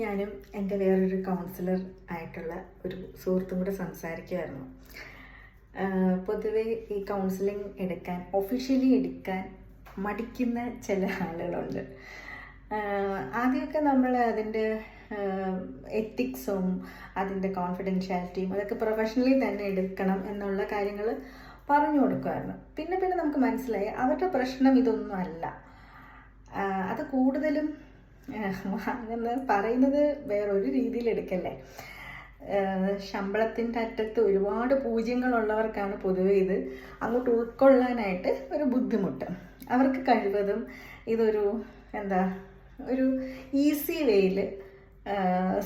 ഞാനും എന്റെ വേറൊരു കൗൺസിലർ ആയിട്ടുള്ള ഒരു സുഹൃത്തും കൂടെ സംസാരിക്കുമായിരുന്നു പൊതുവേ ഈ കൗൺസിലിംഗ് എടുക്കാൻ ഒഫീഷ്യലി എടുക്കാൻ മടിക്കുന്ന ചില ആളുകളുണ്ട്. ആദ്യമൊക്കെ നമ്മൾ അതിന്റെ എത്തിക്സും അതിന്റെ കോൺഫിഡൻഷ്യാലിറ്റിയും അതൊക്കെ പ്രൊഫഷണലി തന്നെ എടുക്കണം എന്നുള്ള കാര്യങ്ങൾ പറഞ്ഞു കൊടുക്കുമായിരുന്നു പിന്നെ പിന്നെ നമുക്ക് മനസ്സിലായി അവരുടെ പ്രശ്നം ഇതൊന്നും അല്ല. അത് കൂടുതലും അങ്ങനെ പറയുന്നത് വേറൊരു രീതിയിൽ എടുക്കല്ലേ? ശമ്പളത്തിന്റെ അറ്റത്ത് ഒരുപാട് പൂജ്യങ്ങളുള്ളവർക്കാണ് പൊതുവെ ഇത് അങ്ങോട്ട് ഉൾക്കൊള്ളാനായിട്ട് ഒരു ബുദ്ധിമുട്ട്. അവർക്ക് കഴിവതും ഇതൊരു എന്താ ഒരു ഈസി വേയിൽ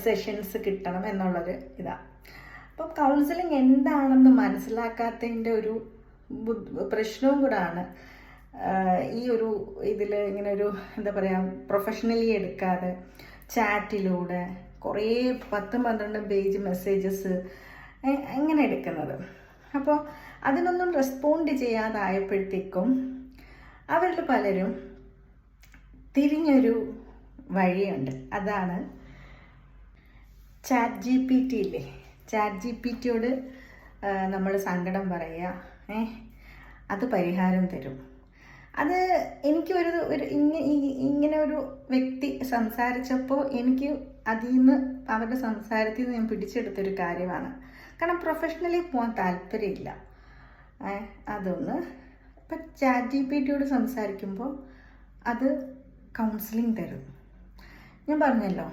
സെഷൻസ് കിട്ടണം എന്നുള്ളൊരു ഇതാണ് അപ്പം കൗൺസിലിംഗ് എന്താണെന്ന് മനസ്സിലാക്കാത്തതിന്റെ ഒരു പ്രശ്നവും കൂടാണ് ഈ ഒരു ഇതിൽ ഇങ്ങനെ ഒരു എന്താ പറയുക പ്രൊഫഷണലി എടുക്കാതെ ചാറ്റിലൂടെ കുറേ പത്തും പന്ത്രണ്ടും പേജ് മെസ്സേജസ് എങ്ങനെ എടുക്കുന്നത്. അപ്പോൾ അതിനൊന്നും റെസ്പോണ്ട് ചെയ്യാതായപ്പോഴത്തേക്കും അവരിൽ പലരും തിരിഞ്ഞൊരു വഴിയുണ്ട്. അതാണ് ചാറ്റ് ജി പി ടി ഇല്ലേ? ചാറ്റ് ജി പി ടിയോട് നമ്മൾ സങ്കടം പറയുക ഏ അത് പരിഹാരം തരും. അത് എനിക്ക് ഒരു ഇങ്ങനെ ഒരു വ്യക്തി സംസാരിച്ചപ്പോൾ എനിക്ക് അതിൽ നിന്ന് അവരുടെ സംസാരത്തിൽ നിന്ന് ഞാൻ പിടിച്ചെടുത്തൊരു കാര്യമാണ്. കാരണം പ്രൊഫഷണലി പോകാൻ താല്പര്യമില്ല. അതൊന്ന്. ഇപ്പം ചാറ്റ് ജി പി ടിയോട് സംസാരിക്കുമ്പോൾ അത് കൗൺസിലിംഗ് തരും. ഞാൻ പറഞ്ഞല്ലോ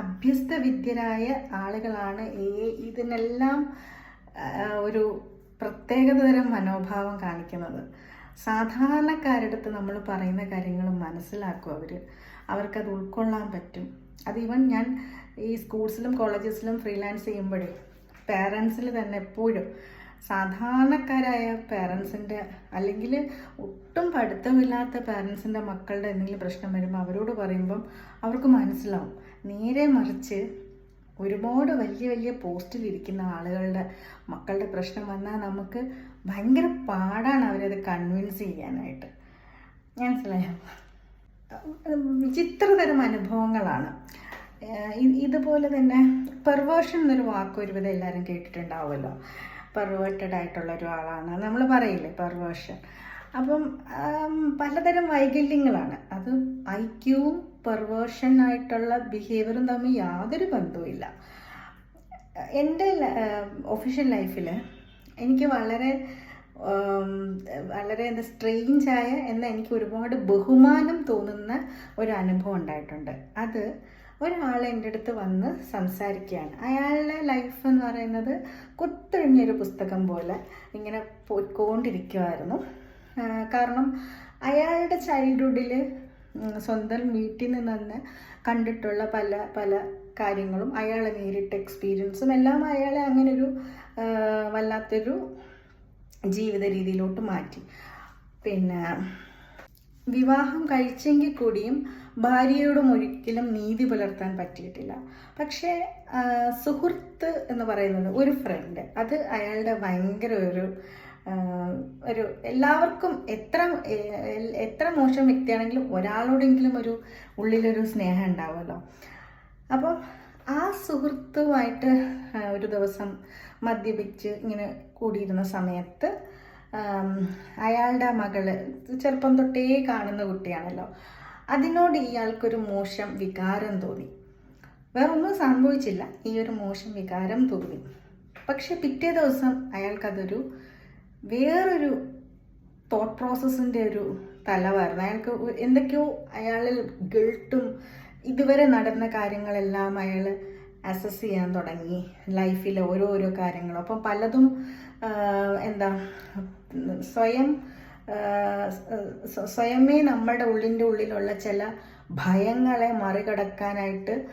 അഭ്യസ്ത വിദ്യരായ ആളുകളാണ് ഈ ഇതിനെല്ലാം ഒരു പ്രത്യേകതരം മനോഭാവം കാണിക്കുന്നത്. സാധാരണക്കാരുടെ അടുത്ത് നമ്മൾ പറയുന്ന കാര്യങ്ങൾ മനസ്സിലാക്കും അവർ അവർക്കത് ഉൾക്കൊള്ളാൻ പറ്റും. അത് ഈവൻ ഞാൻ ഈ സ്കൂൾസിലും കോളേജസിലും ഫ്രീലാൻസ് ചെയ്യുമ്പോഴേ പേരൻസിൽ തന്നെ എപ്പോഴും സാധാരണക്കാരായ പേരൻസിന്റെ അല്ലെങ്കിൽ ഒട്ടും പഠിത്തമില്ലാത്ത പേരൻസിന്റെ മക്കളുടെ എന്തെങ്കിലും പ്രശ്നം വരുമ്പോൾ അവരോട് പറയുമ്പം അവർക്ക് മനസ്സിലാവും. നേരെ മറിച്ച് ഒരുപാട് വലിയ വലിയ പോസ്റ്റിലിരിക്കുന്ന ആളുകളുടെ മക്കളുടെ പ്രശ്നം വന്നാൽ നമുക്ക് ഭയങ്കര പാടാണ് അവരത് കൺവിൻസ് ചെയ്യാനായിട്ട്. മനസ്സിലായോ? വിചിത്രതരം അനുഭവങ്ങളാണ്. ഇതുപോലെ തന്നെ പെർവേർഷൻ എന്നൊരു വാക്ക് ഒരുവിധം എല്ലാവരും കേട്ടിട്ടുണ്ടാവുമല്ലോ. പെർവേർട്ടഡ് ആയിട്ടുള്ള ഒരാളാണ്. നമ്മൾ പറയില്ലേ പെർവേർഷൻ അപ്പം പലതരം വൈകല്യങ്ങളാണ്. അത് ഐ ക്യൂവും പെർവേർഷൻ ആയിട്ടുള്ള ബിഹേവിയറും തമ്മിൽ യാതൊരു ബന്ധവുമില്ല. എന്റെ ഒഫീഷ്യൽ ലൈഫിൽ എനിക്ക് വളരെ വളരെ എന്താ സ്ട്രെയിഞ്ചായ എന്നാൽ എനിക്ക് ഒരുപാട് ബഹുമാനം തോന്നുന്ന ഒരു അനുഭവം ഉണ്ടായിട്ടുണ്ട്. അത് ഒരാൾ എന്റെ അടുത്ത് വന്ന് സംസാരിക്കുകയാണ്. അയാളുടെ ലൈഫ് എന്ന് പറയുന്നത് കുത്തൊഴിഞ്ഞൊരു പുസ്തകം പോലെ ഇങ്ങനെ പോയിക്കൊണ്ടിരിക്കുമായിരുന്നു കാരണം അയാളുടെ ചൈൽഡ്ഹുഡിൽ സ്വന്തം വീട്ടിൽ നിന്ന് തന്നെ കണ്ടിട്ടുള്ള പല പല കാര്യങ്ങളും അയാളെ നേരിട്ട എക്സ്പീരിയൻസും എല്ലാം അയാളെ അങ്ങനൊരു വല്ലാത്തൊരു ജീവിത രീതിയിലോട്ട് മാറ്റി. പിന്നെ വിവാഹം കഴിച്ചെങ്കിൽ കൂടിയും ഭാര്യയോടും ഒരിക്കലും നീതി പുലർത്താൻ പറ്റിയിട്ടില്ല. പക്ഷേ സുഹൃത്ത് എന്ന് പറയുന്നത് ഒരു ഫ്രണ്ട് അത് അയാളുടെ ഭയങ്കര ഒരു ഒരു എല്ലാവർക്കും എത്ര എത്ര മോശം വ്യക്തിയാണെങ്കിലും ഒരാളോടെങ്കിലും ഒരു ഉള്ളിലൊരു സ്നേഹം ഉണ്ടാവുമല്ലോ. അപ്പോൾ ആ സുഹൃത്തുമായിട്ട് ഒരു ദിവസം മദ്യപിച്ച് ഇങ്ങനെ കൂടിയിരുന്ന സമയത്ത് അയാളുടെ മകൾ ചെറുപ്പം തൊട്ടേ കാണുന്ന കുട്ടിയാണല്ലോ. അതിനോട് ഇയാൾക്കൊരു മോശം വികാരം തോന്നി. വേറൊന്നും സംഭവിച്ചില്ല. ഈ ഒരു മോശം വികാരം തോന്നി. പക്ഷെ പിറ്റേ ദിവസം അയാൾക്കതൊരു വേറൊരു തോട്ട് പ്രോസസ്സിന്റെ ഒരു തലവായിരുന്നു. അയാൾക്ക് എന്തൊക്കെയോ അയാളിൽ ഗിൾട്ടും ഇതുവരെ നടന്ന കാര്യങ്ങളെല്ലാം അയാൾ അസസ് ചെയ്യാൻ തുടങ്ങി. ലൈഫിലെ ഓരോരോ കാര്യങ്ങളും. അപ്പം പലതും എന്താ സ്വയം സ്വയമേ നമ്മുടെ ഉള്ളിന്റെ ഉള്ളിലുള്ള ചില ഭയങ്ങളെ മറികടക്കാനായിട്ട്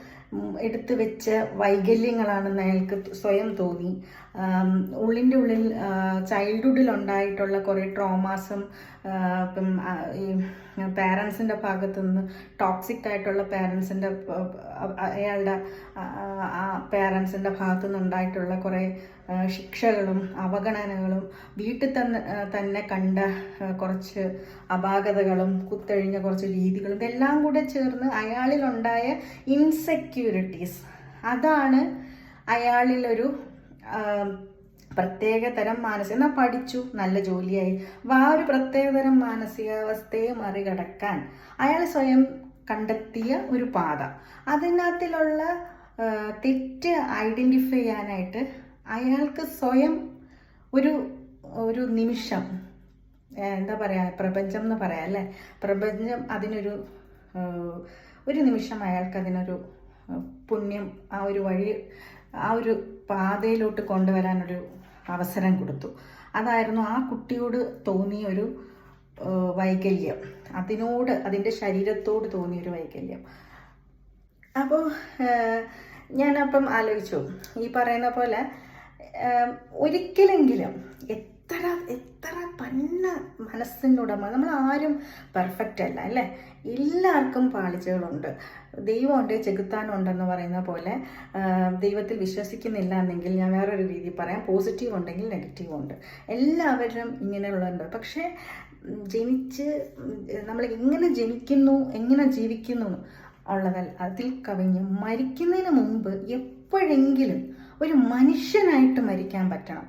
എടുത്തു വെച്ച വൈകല്യങ്ങളാണെന്ന് അയാൾക്ക് സ്വയം തോന്നി. ഉള്ളിന്റെ ഉള്ളിൽ ചൈൽഡ്ഹുഡിൽ ഉണ്ടായിട്ടുള്ള കുറേ ട്രോമാസും ഇപ്പം പാരൻസിന്റെ ഭാഗത്തു നിന്ന് ടോക്സിക് ആയിട്ടുള്ള പാരൻസിന്റെ അയാളുടെ പാരൻസിന്റെ ഭാഗത്തു നിന്നുണ്ടായിട്ടുള്ള കുറേ ശിക്ഷകളും അവഗണനകളും വീട്ടിൽ തന്നെ തന്നെ കണ്ട കുറച്ച് അപാകതകളും കുത്തൊഴിഞ്ഞ കുറച്ച് രീതികളും ഇതെല്ലാം കൂടെ ചേർന്ന് അയാളിലുണ്ടായ ഇൻസെക്യൂരിറ്റീസ് അതാണ് അയാളിലൊരു ആ, പ്രത്യേകതരം മാനസിക എന്നാൽ പഠിച്ചു നല്ല ജോലിയായി. ആ ഒരു പ്രത്യേക തരം മാനസികാവസ്ഥയെ മറികടക്കാൻ അയാൾ സ്വയം കണ്ടെത്തിയ ഒരു പാത. അതിനകത്തിലുള്ള തെറ്റ് ഐഡന്റിഫൈ ചെയ്യാനായിട്ട് അയാൾക്ക് സ്വയം ഒരു ഒരു നിമിഷം എന്താ പറയുക പ്രപഞ്ചം എന്ന് പറയാം അല്ലേ? പ്രപഞ്ചം അതിനൊരു ഒരു നിമിഷം അയാൾക്ക് അതിനൊരു പുണ്യം ആ ഒരു വഴി ആ ഒരു പാതയിലോട്ട് കൊണ്ടുവരാനൊരു അവസരം കൊടുത്തു. അതായിരുന്നു ആ കുട്ടിയോട് തോന്നിയ ഒരു വൈകല്യം. അതിനോട് അതിന്റെ ശരീരത്തോട് തോന്നിയൊരു വൈകല്യം. അപ്പോൾ ഞാനപ്പം ആലോചിച്ചു. ഈ പറയുന്ന പോലെ ഒരിക്കലെങ്കിലും എത്ര എത്ര പന്ന മനസ്സിന്റെ ഉടമ. നമ്മൾ ആരും പെർഫെക്റ്റ് അല്ല അല്ലേ? എല്ലാവർക്കും പാളിച്ചകളുണ്ട്. ദൈവമുണ്ട് ചെകുത്താനുണ്ടെന്ന് പറയുന്ന പോലെ ദൈവത്തിൽ വിശ്വസിക്കുന്നില്ല എന്നെങ്കിൽ ഞാൻ വേറൊരു രീതി പറയാം. പോസിറ്റീവ് ഉണ്ടെങ്കിൽ നെഗറ്റീവ് ഉണ്ട്. എല്ലാവരും ഇങ്ങനെയുള്ളതുണ്ട് പക്ഷേ ജനിച്ച് നമ്മൾ എങ്ങനെ ജനിക്കുന്നു എങ്ങനെ ജീവിക്കുന്നു ഉള്ളതല്ല അതിൽ കവിഞ്ഞ് മരിക്കുന്നതിന് മുമ്പ് എപ്പോഴെങ്കിലും ഒരു മനുഷ്യനായിട്ട് മരിക്കാൻ പറ്റണം.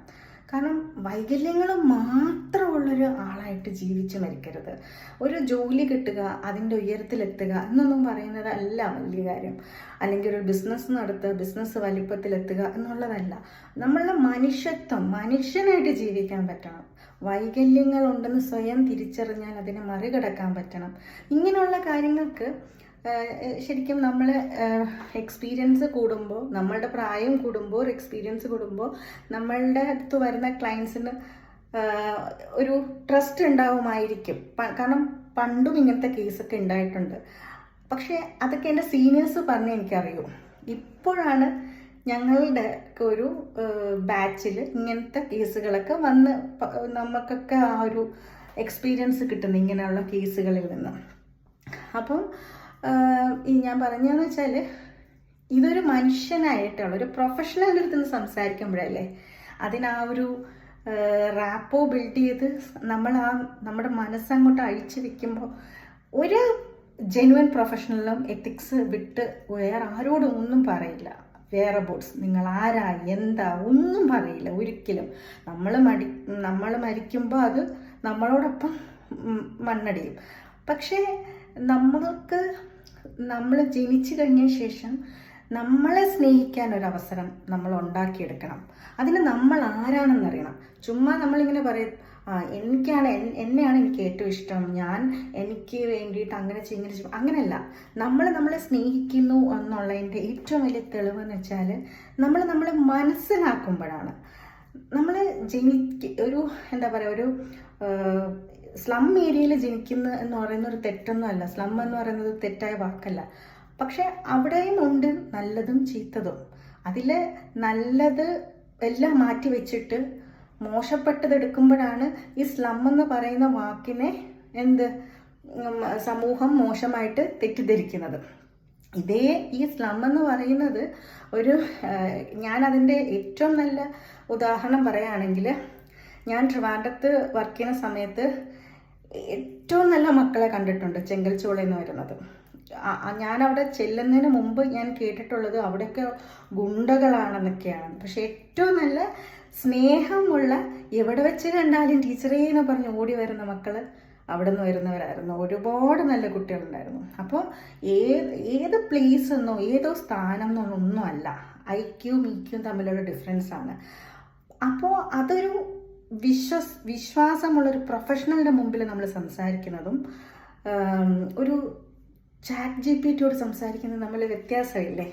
കാരണം വൈകല്യങ്ങൾ മാത്രമുള്ളൊരു ആളായിട്ട് ജീവിച്ച് മരിക്കരുത്. ഒരു ജോലി കിട്ടുക അതിന്റെ ഉയരത്തിലെത്തുക എന്നൊന്നും പറയുന്നത് അല്ല വലിയ കാര്യം. അല്ലെങ്കിൽ ഒരു ബിസിനസ് നടത്തുക ബിസിനസ് വലിപ്പത്തിലെത്തുക എന്നുള്ളതല്ല. നമ്മളുടെ മനുഷ്യത്വം മനുഷ്യനായിട്ട് ജീവിക്കാൻ പറ്റണം. വൈകല്യങ്ങളുണ്ടെന്ന് സ്വയം തിരിച്ചറിഞ്ഞാൽ അതിനെ മറികടക്കാൻ പറ്റണം. ഇങ്ങനെയുള്ള കാര്യങ്ങൾക്ക് ശരിക്കും നമ്മൾ എക്സ്പീരിയൻസ് കൂടുമ്പോൾ നമ്മളുടെ പ്രായം കൂടുമ്പോൾ എക്സ്പീരിയൻസ് കൂടുമ്പോൾ നമ്മളുടെ അടുത്ത് വരുന്ന ക്ലയൻസിന് ഒരു ട്രസ്റ്റ് ഉണ്ടാവുമായിരിക്കും. കാരണം പണ്ടും ഇങ്ങനത്തെ കേസൊക്കെ ഉണ്ടായിട്ടുണ്ട്. പക്ഷേ അതൊക്കെ എന്റെ സീനിയേഴ്സ് പറഞ്ഞ് എനിക്കറിയൂ. ഇപ്പോഴാണ് ഞങ്ങളുടെ ഒരു ബാച്ചിൽ ഇങ്ങനത്തെ കേസുകളൊക്കെ വന്ന് നമുക്കൊക്കെ ആ ഒരു എക്സ്പീരിയൻസ് കിട്ടുന്നു ഇങ്ങനെയുള്ള കേസുകളിൽ നിന്ന്. അപ്പം ഈ ഞാൻ പറഞ്ഞതെന്ന് വെച്ചാൽ ഇതൊരു മനുഷ്യനായിട്ടുള്ള ഒരു പ്രൊഫഷണൽ അടുത്ത് നിന്ന് സംസാരിക്കുമ്പോഴല്ലേ അതിനാ ഒരു റാപ്പോ ബിൽഡ് ചെയ്ത് നമ്മൾ ആ നമ്മുടെ മനസ്സങ്ങോട്ട് അഴിച്ചു വെക്കുമ്പോൾ ഒരു ജെനുവൻ പ്രൊഫഷണലും എത്തിക്സ് വിട്ട് വേറെ ആരോടും ഒന്നും പറയില്ല. വേറെ ബോട്ട്സ് നിങ്ങൾ ആരാ എന്താ ഒന്നും പറയില്ല ഒരിക്കലും. നമ്മൾ മടി നമ്മൾ മരിക്കുമ്പോൾ അത് നമ്മളോടൊപ്പം മണ്ണടിയും. പക്ഷേ നമ്മൾക്ക് നമ്മൾ ജനിച്ചു കഴിഞ്ഞ ശേഷം നമ്മളെ സ്നേഹിക്കാൻ ഒരു അവസരം നമ്മൾ ഉണ്ടാക്കിയെടുക്കണം. അതിന് നമ്മൾ ആരാണെന്ന് അറിയണം. ചുമ്മാ നമ്മളിങ്ങനെ പറയും ആ എനിക്കാണ് എന്നെയാണ് എനിക്ക് ഏറ്റവും ഇഷ്ടം. ഞാൻ എനിക്ക് വേണ്ടിയിട്ട് അങ്ങനെ ചെയ്യും ഇങ്ങനെ ചെയ്യും. അങ്ങനെയല്ല. നമ്മൾ നമ്മളെ സ്നേഹിക്കുന്നു എന്നുള്ളതിന്റെ ഏറ്റവും വലിയ തെളിവെന്ന് വെച്ചാൽ നമ്മൾ നമ്മളെ മനസ്സിലാക്കുമ്പോഴാണ്. നമ്മൾ ജനിക്ക ഒരു എന്താ പറയുക ഒരു സ്ലം ഏരിയയിൽ ജനിക്കുന്ന എന്ന് പറയുന്ന ഒരു തെറ്റൊന്നും അല്ല. സ്ലം എന്ന് പറയുന്നത് തെറ്റായ വാക്കല്ല. പക്ഷെ അവിടെയും ഉണ്ട് നല്ലതും ചീത്തതും. അതിൽ നല്ലത് എല്ലാം മാറ്റി വെച്ചിട്ട് മോശപ്പെട്ടത് എടുക്കുമ്പോഴാണ് ഈ സ്ലം എന്ന് പറയുന്ന വാക്കിനെ എന്ത് സമൂഹം മോശമായിട്ട് തെറ്റിദ്ധരിക്കുന്നത്. ഇതേ ഈ സ്ലം എന്ന് പറയുന്നത് ഒരു ഞാൻ അതിന്റെ ഏറ്റവും നല്ല ഉദാഹരണം പറയുകയാണെങ്കിൽ ഞാൻ ട്രിവാൻഡത്ത് വർക്ക് ചെയ്യുന്ന സമയത്ത് ഏറ്റവും നല്ല മക്കളെ കണ്ടിട്ടുണ്ട് ചെങ്കൽച്ചോള എന്ന് വരുന്നത് ഞാൻ അവിടെ ചെല്ലുന്നതിന് മുമ്പ് ഞാൻ കേട്ടിട്ടുള്ളത് അവിടെയൊക്കെ ഗുണ്ടകളാണെന്നൊക്കെയാണ്. പക്ഷെ ഏറ്റവും നല്ല സ്നേഹമുള്ള എവിടെ വെച്ച് കണ്ടാലും ടീച്ചറേ എന്ന് പറഞ്ഞ് ഓടി വരുന്ന മക്കൾ അവിടെ നിന്ന് വരുന്നവരായിരുന്നു. ഒരുപാട് നല്ല കുട്ടികളുണ്ടായിരുന്നു. അപ്പോൾ ഏത് ഏത് പ്ലേസ് എന്നോ ഏതോ സ്ഥാനം എന്നോ ഒന്നും അല്ല. ഐക്യവും ഈക്യവും തമ്മിലുള്ള ഡിഫറൻസ് ആണ്. അപ്പോൾ അതൊരു വിശ്വസ് വിശ്വാസമുള്ളൊരു പ്രൊഫഷണലിന്റെ മുമ്പിൽ നമ്മൾ സംസാരിക്കുന്നതും ഒരു ചാറ്റ് ജി പി ടിയോട് സംസാരിക്കുന്നത് നമ്മൾ വ്യത്യാസമില്ലേ?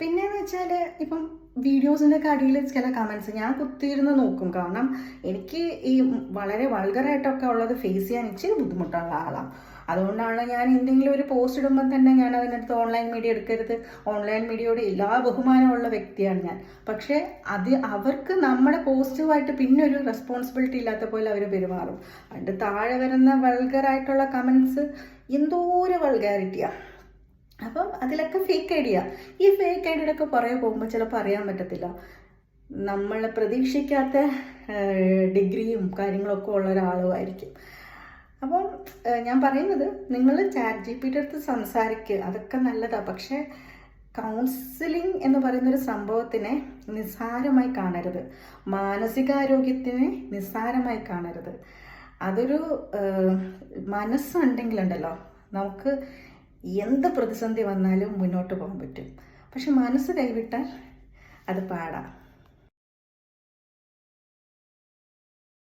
ഉം. പിന്നെന്ന് വെച്ചാൽ ഇപ്പം വീഡിയോസിന്റെ അടിയിൽ ചില കമൻസ് ഞാൻ കുത്തിയിരുന്ന് നോക്കും. കാരണം എനിക്ക് ഈ വളരെ വൾഗറായിട്ടൊക്കെ ഉള്ളത് ഫേസ് ചെയ്യാൻ ഇച്ചിരി ബുദ്ധിമുട്ടുള്ള ആളാണ് അതുകൊണ്ടാണ് ഞാൻ എന്തെങ്കിലും ഒരു പോസ്റ്റ് ഇടുമ്പോൾ തന്നെ ഞാൻ അതിനടുത്ത് ഓൺലൈൻ മീഡിയ എടുക്കരുത്. ഓൺലൈൻ മീഡിയയോട് എല്ലാ ബഹുമാനമുള്ള വ്യക്തിയാണ് ഞാൻ. പക്ഷേ അത് അവർക്ക് നമ്മുടെ പോസിറ്റീവായിട്ട് പിന്നെ ഒരു റെസ്പോൺസിബിലിറ്റി ഇല്ലാത്ത പോലെ അവർ പെരുമാറും. അതിന്റെ താഴെ വരുന്ന വൾഗറായിട്ടുള്ള കമൻസ് എന്തോ ഒരു വൾഗാരിറ്റിയാണ് അപ്പം അതിലൊക്കെ ഫേക്ക് ഐഡിയ. ഈ ഫേക്ക് ഐഡിയുടെ ഒക്കെ പുറകെ പോകുമ്പോൾ ചിലപ്പോൾ അറിയാൻ പറ്റത്തില്ല. നമ്മൾ പ്രതീക്ഷിക്കാത്ത ഡിഗ്രിയും കാര്യങ്ങളൊക്കെ ഉള്ള ഒരാളുമായിരിക്കും. അപ്പം ഞാൻ പറയുന്നത് നിങ്ങൾ ചാറ്റ് ജി പിയുടെ അടുത്ത് സംസാരിക്കുക അതൊക്കെ നല്ലതാണ് പക്ഷേ കൗൺസിലിംഗ് എന്ന് പറയുന്നൊരു സംഭവത്തിനെ നിസ്സാരമായി കാണരുത്. മാനസികാരോഗ്യത്തിനെ നിസ്സാരമായി കാണരുത്. അതൊരു മനസ്സുണ്ടെങ്കിലുണ്ടല്ലോ. നമുക്ക് എന്ത് പ്രതിസന്ധി വന്നാലും മുന്നോട്ട് പോകാൻ പറ്റും. പക്ഷെ മനസ്സ് കൈവിട്ടാൽ അത് പാടാം.